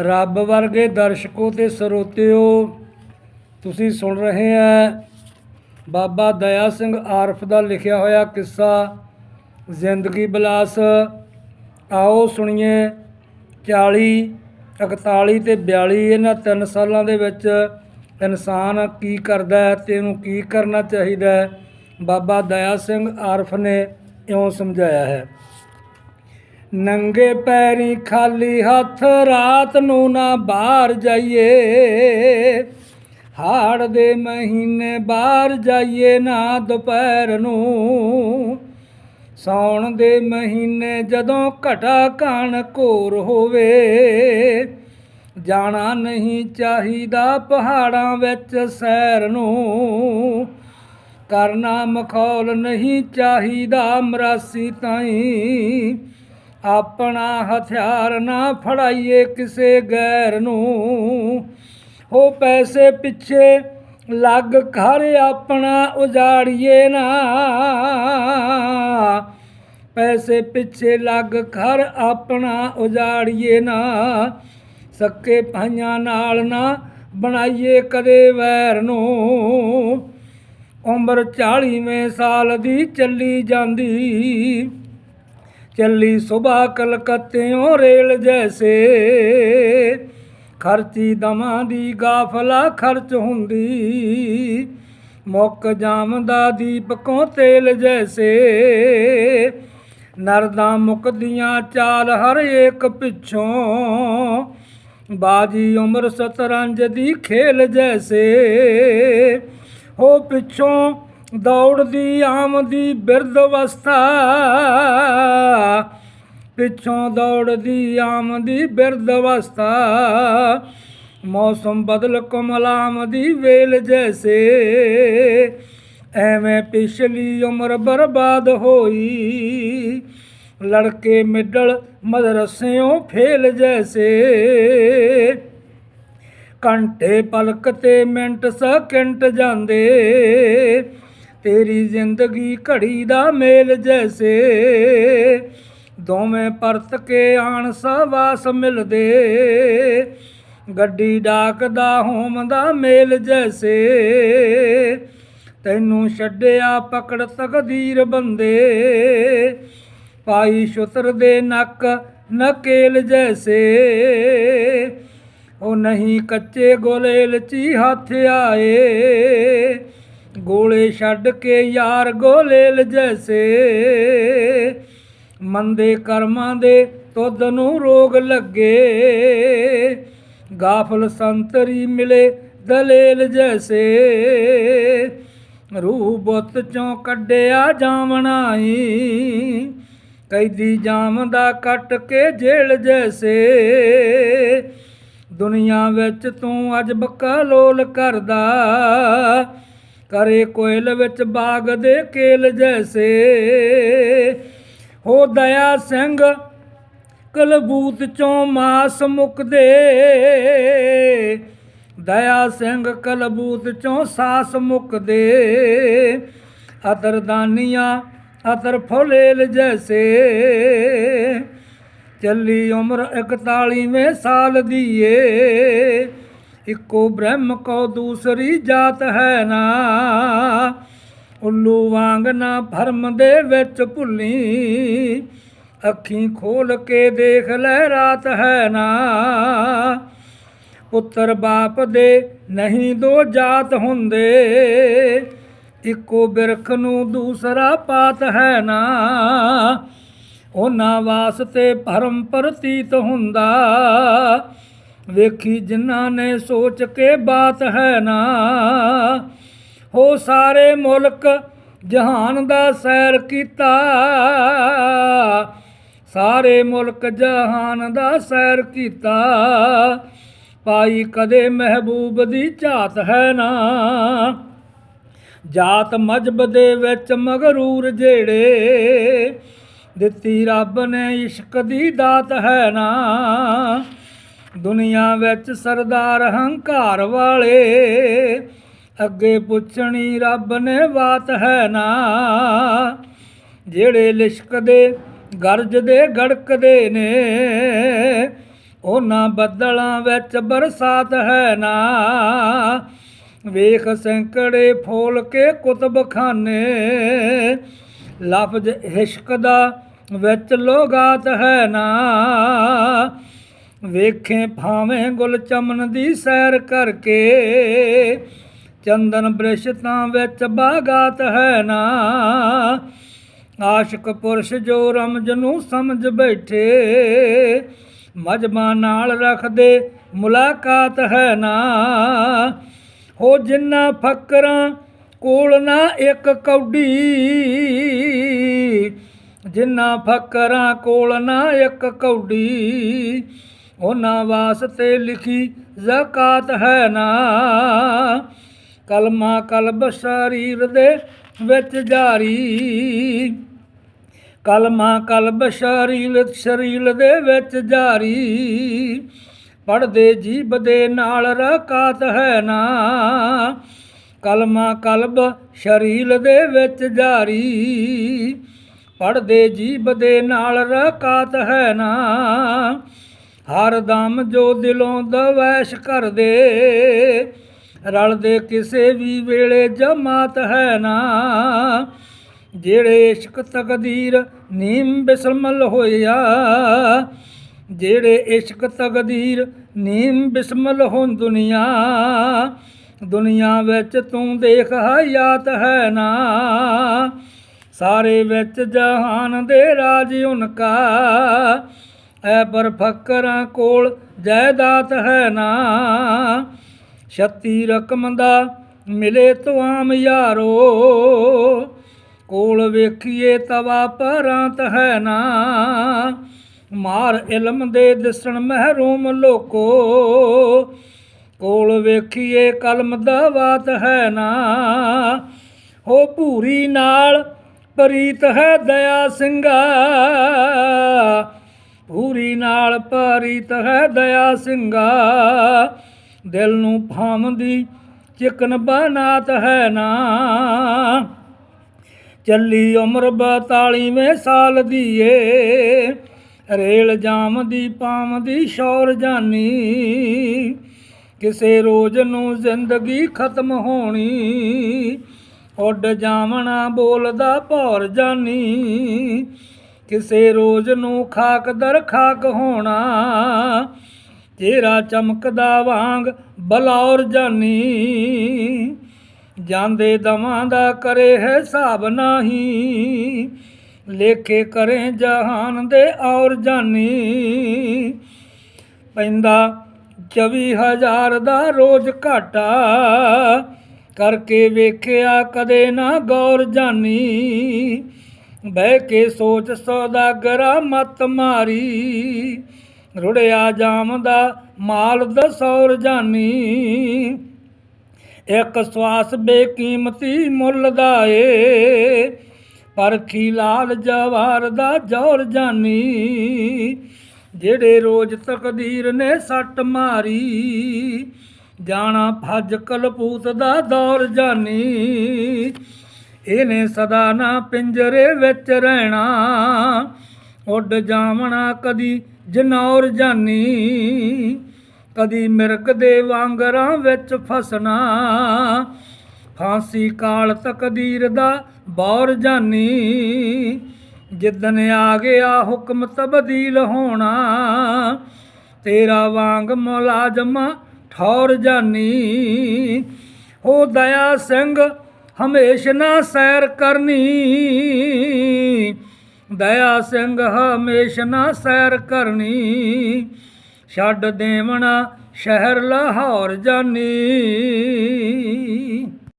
ਰੱਬ ਵਰਗੇ ਦਰਸ਼ਕੋ ਤੇ ਸਰੋਤਿਓ, ਤੁਸੀਂ ਸੁਣ ਰਹੇ ਆ ਬਾਬਾ ਦਇਆ ਸਿੰਘ ਆਰਫ ਦਾ ਲਿਖਿਆ ਹੋਇਆ ਕਿੱਸਾ, ਜ਼ਿੰਦਗੀ ਬਲਾਸ। ਆਓ ਸੁਣੀਏ 40 41 ਤੇ 42 ਇਹਨਾਂ ਤਿੰਨ ਸਾਲਾਂ ਦੇ ਵਿੱਚ ਇਨਸਾਨ ਕੀ ਕਰਦਾ ਹੈ ਤੇ ਇਹਨੂੰ ਕੀ ਕਰਨਾ ਚਾਹੀਦਾ ਹੈ? ਬਾਬਾ ਦਇਆ ਸਿੰਘ ਆਰਫ ਨੇ ਇਉਂ ਸਮਝਾਇਆ ਹੈ। ਨੰਗੇ ਪੈਰੀ ਖਾਲੀ ਹੱਥ ਰਾਤ ਨੂੰ ਨਾ ਬਾਹਰ ਜਾਈਏ। ਹਾੜ ਦੇ ਮਹੀਨੇ ਬਾਹਰ ਜਾਈਏ ਨਾ ਦੁਪਹਿਰ ਨੂੰ। ਸੌਣ ਦੇ ਮਹੀਨੇ ਜਦੋਂ ਘਟਾ ਕਾਣ ਘੋਰ ਹੋਵੇ। ਜਾਣਾ ਨਹੀਂ ਚਾਹੀਦਾ ਪਹਾੜਾਂ ਵਿੱਚ ਸੈਰ ਨੂੰ। ਕਰਨਾ ਮਖੌਲ ਨਹੀਂ ਚਾਹੀਦਾ ਮਰਾਸੀ ਤਾਈਂ। ਆਪਣਾ ਹਥਿਆਰ ਨਾ ਫੜਾਈਏ ਕਿਸੇ ਗੈਰ ਨੂੰ। ਹੋ ਪੈਸੇ ਪਿੱਛੇ ਲੱਗ ਘਰ ਆਪਣਾ ਉਜਾੜੀਏ ਨਾ। ਪੈਸੇ ਪਿੱਛੇ ਲੱਗ ਘਰ ਆਪਣਾ ਉਜਾੜੀਏ ਨਾ। ਸੱਕੇ ਭਾਈਆਂ ਨਾਲ ਨਾ ਬਣਾਈਏ ਕਦੇ ਵੈਰ ਨੂੰ। ਉਮਰ 40ਵੇਂ ਸਾਲ ਦੀ ਚੱਲੀ ਜਾਂਦੀ। ਚੱਲੀ ਸੁਬਾ ਕਲਕੱਤਿਓਂ ਰੇਲ ਜੈਸੇ। ਖਰਚੀ ਦਮਾਂ ਦੀ ਗਾਫਲਾ ਖਰਚ ਹੁੰਦੀ। ਮੁੱਕ ਜਾਮਦਾ ਦੀਪਕੋਂ ਤੇਲ ਜੈਸੇ। ਨਰਦਾਂ ਮੁਕਦੀਆਂ ਚਾਲ ਹਰ ਏਕ ਪਿੱਛੋਂ। ਬਾਜੀ ਉਮਰ ਸਤਰੰਜ ਦੀ ਖੇਲ ਜੈਸੇ। ਹੋ ਪਿੱਛੋਂ ਦੌੜਦੀ ਆਮਦੀ ਬਿਰਧ ਅਵਸਥਾ। ਪਿੱਛੋਂ ਦੌੜਦੀ ਆਮਦੀ ਬਿਰਧ ਅਵਸਥਾ। ਮੌਸਮ ਬਦਲ ਕਮਲਾਮ ਦੀ ਵੇਲ ਜੈਸੇ। ਐਵੇਂ ਪਿਛਲੀ ਉਮਰ ਬਰਬਾਦ ਹੋਈ। ਲੜਕੇ ਮਿੱਡਲ ਮਦਰਸਿਓਂ ਫੇਲ ਜੈਸੇ। ਘੰਟੇ ਪਲਕ ਤੇ ਮਿੰਟ ਸਕਿੰਟ ਜਾਂਦੇ। ਤੇਰੀ ਜ਼ਿੰਦਗੀ ਘੜੀ ਦਾ ਮੇਲ ਜੈਸੇ। ਦੋਵੇਂ ਪਰਤ ਕੇ ਆਣ ਸਵਾਸ ਮਿਲਦੇ। ਗੱਡੀ ਡਾਕ ਦਾ ਹੋਮ ਦਾ ਮੇਲ ਜੈਸੇ। ਤੈਨੂੰ ਛੱਡਿਆ ਪਕੜ ਤਕਦੀਰ ਬੰਦੇ। ਪਾਈ ਸ਼ੁਤਰ ਦੇ ਨੱਕ ਨਕੇਲ ਜੈਸੇ। ਉਹ ਨਹੀਂ ਕੱਚੇ ਗੋਲੇ ਲਚੀ ਹੱਥ ਆਏ। ਗੋਲੇ ਛੱਡ ਕੇ ਯਾਰ ਗੋਲੇਲ ਜੈਸੇ ਮੰਦੇ ਕਰਮਾਂ ਦੇ ਤੁਧ ਨੂੰ ਰੋਗ ਲੱਗੇ। ਗਾਫਲ ਸੰਤਰੀ ਮਿਲੇ ਦਲੇਲ ਜੈਸੇ ਰੂਹ ਬੁੱਤ ਚੋਂ ਕੱਢਿਆ ਜਾਵਣਾਈ ਕੈਦੀ ਜਾਮ ਦਾ ਕੱਟ ਕੇ ਜੇਲ ਜੈਸੇ। ਦੁਨੀਆ ਵਿੱਚ ਤੂੰ ਅੱਜ ਬਕਲੋਲ ਕਰਦਾ। ਕਰੇ ਕੋਇਲ ਵਿੱਚ ਬਾਗ ਦੇ ਕੇਲ ਜੈਸੇ। ਹੋ ਦਇਆ ਸਿੰਘ, ਕਲਬੂਤ ਚੋਂ ਮਾਸ ਮੁਕਦੇ। ਦਇਆ ਸਿੰਘ, ਕਲਬੂਤ ਚੋਂ ਸਾਸ ਮੁਕਦੇ। ਅਦਰ ਦਾਨੀਆਂ ਅਦਰ ਫੁਲੇਲ ਜੈਸੇ। ਚੱਲੀ ਉਮਰ 41ਵੇਂ ਸਾਲ ਦੀ ਏ ਇੱਕੋ ਬ੍ਰਹਮ ਕੋ ਦੂਸਰੀ ਜਾਤ ਹੈ ਨਾ। ਉੱਲੂ ਵਾਂਗ ਨਾ ਭਰਮ ਦੇ ਵਿੱਚ ਭੁੱਲੀ। ਅੱਖੀਂ ਖੋਲ ਕੇ ਦੇਖ ਲੈ ਰਾਤ ਹੈ ਨਾ। ਪੁੱਤਰ ਬਾਪ ਦੇ ਨਹੀਂ ਦੋ ਜਾਤ ਹੁੰਦੇ। ਇੱਕੋ ਬਿਰਖ ਨੂੰ ਦੂਸਰਾ ਪਾਤ ਹੈ ਨਾ। ਉਹਨਾਂ ਵਾਸਤੇ ਭਰਮ ਪ੍ਰਤੀਤ ਹੁੰਦਾ। ਵੇਖੀ ਜਿਨ੍ਹਾਂ ਨੇ ਸੋਚ ਕੇ ਬਾਤ ਹੈ ਨਾ। ਹੋ ਸਾਰੇ ਮੁਲਕ ਜਹਾਨ ਦਾ ਸੈਰ ਕੀਤਾ। ਸਾਰੇ ਮੁਲਕ ਜਹਾਨ ਦਾ ਸੈਰ ਕੀਤਾ। ਪਾਈ ਕਦੇ ਮਹਿਬੂਬ ਦੀ ਝਾਤ ਹੈ ਨਾ। ਜਾਤ ਮਜਬ ਦੇ ਵਿੱਚ ਮਗਰੂਰ ਜਿਹੜੇ ਦਿੱਤੀ ਰੱਬ ਨੇ ਇਸ਼ਕ ਦੀ ਦਾਤ ਹੈ ਨਾ। ਦੁਨੀਆ ਵਿੱਚ ਸਰਦਾਰ ਹੰਕਾਰ ਵਾਲੇ। ਅੱਗੇ ਪੁੱਛਣੀ ਰੱਬ ਨੇ ਬਾਤ ਹੈ ਨਾ। ਜਿਹੜੇ ਲਿਸ਼ਕਦੇ ਗਰਜਦੇ ਗੜਕਦੇ ਨੇ, ਉਹਨਾਂ ਬੱਦਲਾਂ ਵਿੱਚ ਬਰਸਾਤ ਹੈ ਨਾ। ਵੇਖ ਸੈਂਕੜੇ ਫੋਲ ਕੇ ਕੁਤਬਖਾਨੇ। ਲਫ਼ਜ਼ ਇਸ਼ਕ ਦਾ ਵਿੱਚ ਲੋਗਾਤ ਹੈ ਨਾ। ਵੇਖੇ ਭਾਵੇਂ ਗੁਲ ਚਮਨ ਦੀ ਸੈਰ ਕਰਕੇ, ਚੰਦਨ ਬ੍ਰਿਸ਼ ਤਾਂ ਵਿੱਚ ਬਾਗਾਤ ਹੈ ਨਾ। ਆਸ਼ਿਕ ਪੁਰਸ਼ ਜੋ ਰਮਜ ਨੂੰ ਸਮਝ ਬੈਠੇ, ਮਜਮਾ ਨਾਲ ਰੱਖਦੇ ਮੁਲਾਕਾਤ ਹੈ ਨਾ। ਹੋ ਜਿੰਨਾ ਫਕਰਾਂ, ਕੋਲ ਨਾ ਇੱਕ ਕੌਡੀ। ਜਿੰਨਾ ਫਕਰਾਂ, ਕੋਲ ਨਾ ਇੱਕ ਕੌਡੀ। ਉਹਨਾਂ ਵਾਸਤੇ ਲਿਖੀ ਜ਼ਕਾਤ ਹੈ ਨਾ। ਕਲਮਾ ਕਲਬ ਸ਼ਰੀਰ ਦੇ ਵਿੱਚ ਜਾਰੀ। ਕਲਮਾ ਕਲਬ ਸ਼ਰੀਰ ਸ਼ਰੀਰ ਦੇ ਵਿੱਚ ਜਾਰੀ। ਪੜਦੇ ਜੀਬ ਦੇ ਨਾਲ ਰਕਾਤ ਹੈ ਨਾ। ਕਲਮਾ ਕਲਬ ਸ਼ਰੀਰ ਦੇ ਵਿੱਚ ਜਾਰੀ। ਪੜਦੇ ਜੀਬ ਦੇ ਨਾਲ ਰਕਾਤ ਹੈ ਨਾ। ਹਰ ਦਮ ਜੋ ਦਿਲੋਂ ਦਵੈਸ਼ ਕਰਦੇ, ਰਲਦੇ ਕਿਸੇ ਵੀ ਵੇਲੇ ਜਮਾਤ ਹੈ ਨਾ। ਜਿਹੜੇ ਇਸ਼ਕ ਤਕਦੀਰ ਨੀਮ ਬਿਸਮਲ ਹੋਇਆ, ਜਿਹੜੇ ਇਸ਼ਕ ਤਕਦੀਰ ਨੀਮ ਬਿਸਮਲ ਹੋਂ ਦੁਨੀਆ ਦੁਨੀਆ ਵਿੱਚ ਤੂੰ ਦੇਖ ਹਯਾਤ ਹੈ ਨਾ। ਸਾਰੇ ਵਿੱਚ ਜਹਾਨ ਦੇ ਰਾਜ ਉਨਕਾ ਐ ਪਰ ਫਕਰਾਂ ਕੋਲ ਜਾਇਦਾਦ ਹੈ ਨਾ। ਛੱਤੀ ਰਕਮ ਦਾ ਮਿਲੇ ਤੁਆਮ ਯਾਰੋ। ਕੋਲ ਵੇਖੀਏ ਤਵਾ ਪਰਾਂਤ ਹੈ ਨਾ। ਮਾਰ ਇਲਮ ਦੇ ਦਿਸਣ ਮਹਿਰੂਮ ਲੋਕੋ। ਕੋਲ ਵੇਖੀਏ ਕਲਮ ਦਾ ਬਾਤ ਹੈ ਨਾ। ਹੋ ਭੂਰੀ ਨਾਲ ਪ੍ਰੀਤ ਹੈ ਦਇਆ ਸਿੰਘਾ। ਪੂਰੀ ਨਾਲ ਪ੍ਰੀਤ ਹੈ ਦਇਆ ਸਿੰਘਾ, ਦਿਲ ਨੂੰ ਭਾਮਦੀ ਚਿਕਨ ਬਨਾਤ ਹੈ ਨਾ। ਚੱਲੀ ਉਮਰ 42ਵੇਂ ਸਾਲ ਦੀ ਏ ਰੇਲ ਜਾਮ ਦੀ ਪਾਮ ਦੀ ਸ਼ੌਰ ਜਾਨੀ। ਕਿਸੇ ਰੋਜ਼ ਨੂੰ ਜ਼ਿੰਦਗੀ ਖਤਮ ਹੋਣੀ, ਉੱਡ ਜਾਵਣਾ ਬੋਲਦਾ ਭੌਰ ਜਾਨੀ। ਕਿਸੇ ਰੋਜ਼ ਨੂੰ ਖਾਕ ਦਰ ਖਾਕ ਹੋਣਾ। ਤੇਰਾ ਚਮਕਦਾ ਵਾਂਗ ਬਲੌਰ ਜਾਨੀ। ਜਾਂਦੇ ਦਵਾਂ ਦਾ ਕਰੇ ਹੈ ਹਿਸਾਬ ਨਹੀਂ। ਲੇਖੇ ਕਰੇ ਜਹਾਨ ਦੇ ਔਰ ਜਾਨੀ। ਪੈਂਦਾ 24000 ਦਾ ਰੋਜ਼ ਘਾਟਾ। ਕਰਕੇ ਵੇਖਿਆ ਕਦੇ ਨਾ ਗੌਰ ਜਾਨੀ। ਬਹਿ ਕੇ ਸੋਚ ਸੌਦਾਗਰਾ ਮਤ ਮਾਰੀ। ਰੁੜਿਆ ਜਾਮ ਦਾ ਮਾਲ ਦਸੌਰ ਜਾਨੀ। ਇੱਕ ਸਵਾਸ ਬੇਕੀਮਤੀ ਮੁੱਲ ਦਾ ਏ ਪਰਖੀ ਲਾਲ ਜਵਾਰ ਦਾ ਜੋਰ ਜਾਨੀ। ਜਿਹੜੇ ਰੋਜ਼ ਤਕਦੀਰ ਨੇ ਸੱਟ ਮਾਰੀ। ਜਾਣਾ ਫੱਜ ਕਲਪੂਤ ਦਾ ਦੌਰ ਜਾਨੀ। ਇਹਨੇ ਸਦਾ ਨਾ ਪਿੰਜਰੇ ਵਿੱਚ ਰਹਿਣਾ। ਉੱਡ ਜਾਵਣਾ ਕਦੀ ਜਨੌਰ ਜਾਨੀ, ਕਦੀ ਮਿਰਗ ਦੇ ਵਾਂਗਰਾਂ ਵਿੱਚ ਫਸਣਾ। ਫਾਂਸੀ ਕਾਲ ਤਕਦੀਰ ਦਾ ਬੌਰ ਜਾਨੀ ਜਿੱਦਨ ਆ ਗਿਆ ਹੁਕਮ ਤਬਦੀਲ ਹੋਣਾ। ਤੇਰਾ ਵਾਂਗ ਮੁਲਾਜ਼ਮ ਠੌਰ ਜਾਨੀ, ਹੋ ਦਇਆ ਸਿੰਘ ਹਮੇਸ਼ ਨਾ ਸੈਰ ਕਰਨੀ। ਦਇਆ ਸਿੰਘ ਹਮੇਸ਼ ਨਾ ਸੈਰ ਕਰਨੀ। ਛੱਡ ਦੇਵਣਾ ਸ਼ਹਿਰ ਲਾਹੌਰ ਜਾਨੀ।